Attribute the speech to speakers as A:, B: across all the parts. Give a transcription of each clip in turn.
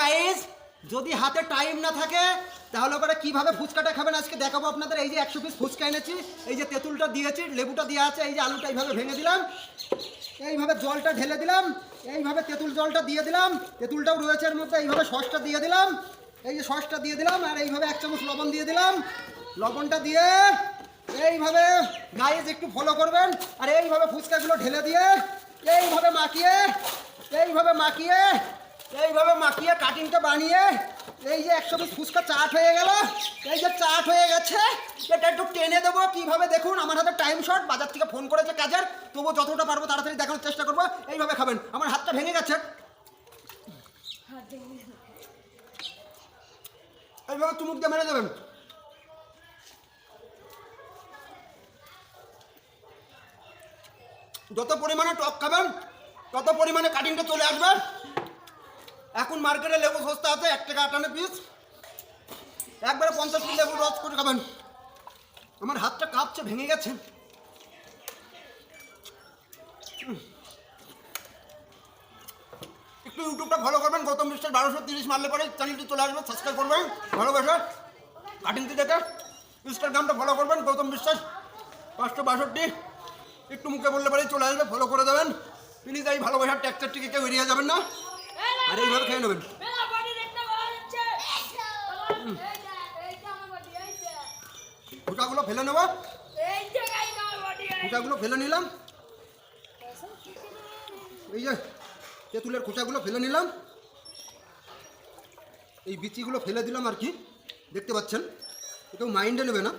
A: Guys যদি হাতে time না থাকে, তাহলে ওখানে কীভাবে ফুচকাটা খাবেন? আজকে দেখাবো আপনাদের। এই যে একশো পিস ফুচকা এনেছি। এই যে তেঁতুলটা দিয়েছি, লেবুটা দেওয়া আছে, এই যে আলুটা এইভাবে ভেঙে দিলাম। এইভাবে জলটা ঢেলে দিলাম। এইভাবে তেঁতুল জলটা দিয়ে দিলাম। তেঁতুলটাও রয়েছে এর মধ্যে, এইভাবে সসটা দিয়ে দিলাম। এই যে সসটা দিয়ে দিলাম, আর এইভাবে এক চামচ লবণ দিয়ে দিলাম। লবণটা দিয়ে এইভাবে গাইজ একটু ফলো করবেন। আর এইভাবে ফুচকাগুলো ঢেলে দিয়ে এইভাবে মাখিয়ে এইভাবে মাখিয়ে এইভাবে মাখিয়ে কাটিংটা বানিয়ে, এই যে একশো পিস ফুচকা চাট হয়ে গেল, এই যে চাট হয়ে গেছে, এটা একটু টেনে দেবো। কীভাবে দেখুন, আমার হাতে টাইম শর্ট বাজার থেকে ফোন করেছে কাজের, তবুও যতটা পারব তাড়াতাড়ি দেখানোর চেষ্টা করব। এইভাবে খাবেন, আমার হাতটা ভেঙে গেছে। এইভাবে চুমুক দিয়ে মেরে দেবেন। যত পরিমাণে টক খাবেন, তত পরিমাণে কাটিংটা চলে আসবে। এখন মার্কেটে লেবু সস্তা আছে, এক টাকা আটান্ন পিস একবারে পঞ্চাশ পিস লেবু রস করে খাবেন। আমার হাতটা কাঁপছে, ভেঙে গেছে। একটু ইউটিউবটা ফলো করবেন, গৌতম বিশ্বের বারোশো তিরিশ মারলে পরে চ্যানেলটি চলে আসবে সাবস্ক্রাইব করবেন, ভালোবাসে। কাটিংটি দেখে ইনস্টাগ্রামটা ফলো করবেন, গৌতম বিশ্বাস পাঁচশো বাষট্টি। একটু মুখে বললে পরেই চলে আসবে ফলো করে দেবেন। প্লিজ এই ভালোবাসার ট্যাক্সের থেকে কেউ এড়িয়ে যাবেন না। আর এইভাবে খেয়ে নেবেন? ফুটাগুলো ফেলে নেব। খোঁচাগুলো ফেলে নিলাম। এই যে তেঁতুলের খোঁচাগুলো ফেলে নিলাম। এই বিচিগুলো ফেলে দিলাম আর কি দেখতে পাচ্ছেন? কেউ মাইন্ডে নেবে না।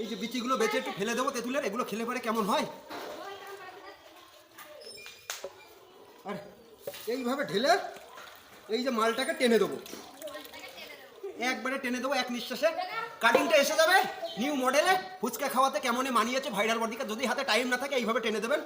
A: এই যে বিচিগুলো বেঁচে একটু ফেলে দেবো তেঁতুলের এগুলো খেলে পরে কেমন হয়? এইভাবে ঢেলে এই যে মালটাকে টেনে দেবো। একবারে টেনে দেবো এক নিঃশ্বাসে। কাটিংটা এসে যাবে নিউ মডেলে। ফুচকা খাওয়াতে কেমনে মানিয়েছে ভাইরাল বডিকে যদি হাতে টাইম না থাকে, এইভাবে টেনে দেবেন।